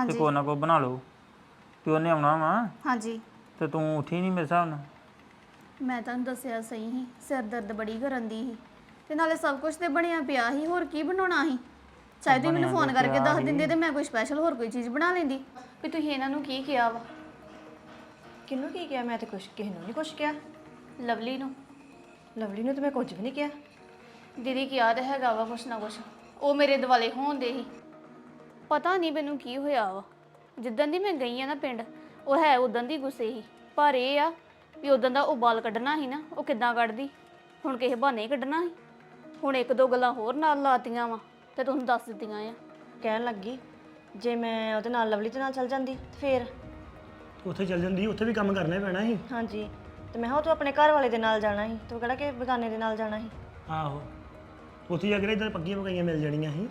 ਤੇ ਹਾਂਜੀ। ਕੋ ਨਾ ਕੋ ਬਣਾ ਲਓ। ਤੇ ਉਹਨੇ ਆਉਣਾ ਵਾ। ਹਾਂਜੀ। ਤੇ ਤੂੰ ਉੱਠੀ ਨਹੀਂ ਮੇਰੇ ਹਿਸਾਬ ਨਾਲ? ਮੈਂ ਤੁਹਾਨੂੰ ਦੱਸਿਆ ਸਹੀ ਸੀ। ਸਿਰ ਦਰਦ ਬੜੀ ਕਰਨ ਦੀ ਸੀ। ਤੇ ਨਾਲੇ ਸਭ ਕੁਝ ਤੇ ਬਣਿਆ ਪਿਆ ਸੀ। ਹੋਰ ਕੀ ਬਣਾਉਣਾ ਸੀ? ਚਾਹੇ ਤੁਸੀਂ ਮੈਨੂੰ ਫੋਨ ਕਰਕੇ ਦੱਸ ਦਿੰਦੇ ਤੇ ਮੈਂ ਕੋਈ ਸਪੈਸ਼ਲ ਹੋਰ ਕੋਈ ਚੀਜ਼ ਬਣਾ ਲੈਂਦੀ। ਵੀ ਤੁਸੀਂ ਇਹਨਾਂ ਨੂੰ ਕੀ ਕਿਹਾ ਵਾ? ਕਿਹਨੂੰ ਕੀ ਕਿਹਾ? ਮੈਂ ਤੇ ਕੁਛ ਕਿਸੇ ਨੂੰ ਨਹੀਂ ਕੁਛ ਕਿਹਾ। ਲਵਲੀ ਨੂੰ। ਲਵਲੀ ਨੂੰ ਤੇ ਮੈਂ ਕੁਝ ਵੀ ਨਹੀਂ ਕਿਹਾ। ਦੀਦੀ ਕਿਹਾ ਤੇ ਹੈਗਾ ਵਾ ਕੁਛ ਨਾ ਕੁਛ? ਉਹ ਮੇਰੇ ਦਿਵਾਲੇ ਹੋਣ ਦੇ ਸੀ। ਪਤਾ ਨਹੀਂ ਮੈਨੂੰ ਕੀ ਹੋਇਆ ਵਾ। ਜਿੱਦਣ ਦੀ ਮੈਂ ਗਈ ਆ ਨਾ ਪਿੰਡ ਉਹ ਹੈ ਉਦੋਂ ਦੀ ਗੁੱਸੇ ਸੀ ਪਰ ਇਹ ਆ ਵੀ ਉਦੋਂ ਦਾ ਉਹ ਬਾਲ ਕੱਢਣਾ ਸੀ ਨਾ ਉਹ ਕਿੱਦਾਂ ਕੱਢਦੀ? ਹੁਣ ਕਿਸੇ ਬਹਾਨੇ ਹੀ ਕੱਢਣਾ ਸੀ। ਹੁਣ ਇੱਕ ਦੋ ਗੱਲਾਂ ਹੋਰ ਨਾਲ ਲਾਤੀਆਂ ਵਾ ਤੇ ਤੁਹਾਨੂੰ ਦੱਸ ਦਿੱਤੀਆਂ ਆ। ਕਹਿਣ ਲੱਗੀ ਜੇ ਮੈਂ ਉਹਦੇ ਨਾਲ ਲਵਲੀ ਦੇ ਨਾਲ ਚੱਲ ਜਾਂਦੀ ਤੇ ਫੇਰ? ਉੱਥੇ ਚੱਲ ਜਾਂਦੀ ਉੱਥੇ ਵੀ ਕੰਮ ਕਰਨਾ ਹੀ ਪੈਣਾ ਸੀ। ਹਾਂਜੀ ਤੇ ਮੈਂ ਕਿਹਾ ਤੂੰ ਆਪਣੇ ਘਰ ਵਾਲੇ ਦੇ ਨਾਲ ਜਾਣਾ ਸੀ ਤੂੰ ਕਿਹੜਾ ਕਿ ਬਗਾਨੇ ਦੇ ਨਾਲ ਜਾਣਾ ਸੀ? ਆਹੋ ਉੱਥੇ ਜਾ ਕੇ ਇਧਰ ਪੱਕੀਆਂ ਪਕਾਈਆਂ ਮਿਲ ਜਾਣੀਆਂ ਸੀ।